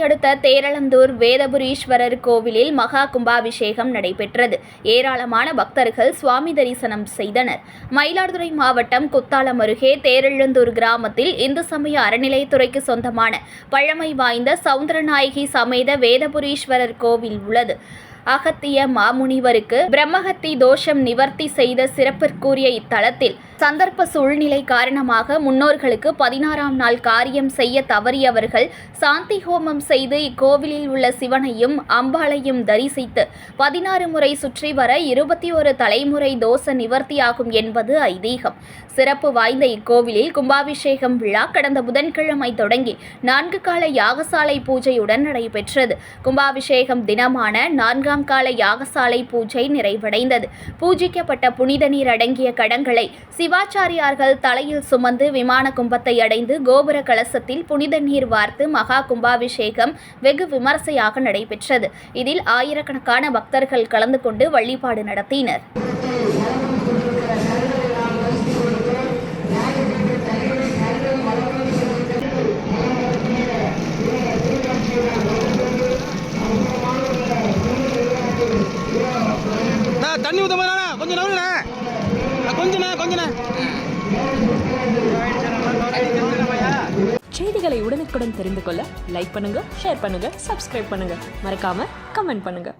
தேரளந்தூர் வேதபுரீஸ்வரர் கோவிலில் மகா கும்பாபிஷேகம் நடைபெற்றது. ஏராளமான பக்தர்கள் சுவாமி தரிசனம் செய்தனர். மயிலாடுதுறை மாவட்டம் குத்தாலம் அருகே தேரழந்தூர் கிராமத்தில் இந்து சமய அறநிலையத்துறைக்கு சொந்தமான பழமை வாய்ந்த சவுந்தரநாயகி சமேத வேதபுரீஸ்வரர் கோவில் உள்ளது. அகத்திய மாமுனிவருக்கு பிரம்மஹத்தி தோஷம் நிவர்த்தி செய்த சிறப்பிற்குரிய இத்தலத்தில் சந்தர்ப்ப சூழ்நிலை காரணமாக முன்னோர்களுக்கு பதினாறாம் நாள் காரியம் செய்ய தவறியவர்கள் சாந்தி ஹோமம் செய்து இக்கோவிலில் உள்ள சிவனையும் அம்பாளையும் தரிசித்து பதினாறு முறை சுற்றி வர இருபத்தி ஒரு தலைமுறை தோஷ நிவர்த்தியாகும் என்பது ஐதீகம். சிறப்பு வாய்ந்த இக்கோவிலில் கும்பாபிஷேகம் விழா கடந்த புதன்கிழமை தொடங்கி நான்கு கால யாகசாலை பூஜையுடன் நடைபெற்றது. கும்பாபிஷேகம் தினமான நான்கு மூன்றாம் கால யாகசாலை பூஜை நிறைவடைந்தது. பூஜிக்கப்பட்ட புனித நீர் அடங்கிய கடங்களை சிவாச்சாரியார்கள் தலையில் சுமந்து விமான கும்பத்தை அடைந்து கோபுர கலசத்தில் புனித நீர் வார்த்து மகா கும்பாபிஷேகம் வெகு விமர்சையாக நடைபெற்றது. இதில் ஆயிரக்கணக்கான பக்தர்கள் கலந்து கொண்டு வழிபாடு நடத்தினர். தண்ணி ஊத்த மாதிரி கொஞ்சம் நவுண்ணே கொஞ்சண்ணே கொஞ்சண்ணே. செய்திகளை உடனுக்குடன் தெரிந்து கொள்ள லைக் பண்ணுங்க ஷேர் பண்ணுங்க சப்ஸ்கிரைப் பண்ணுங்க. மறக்காம கமெண்ட் பண்ணுங்க.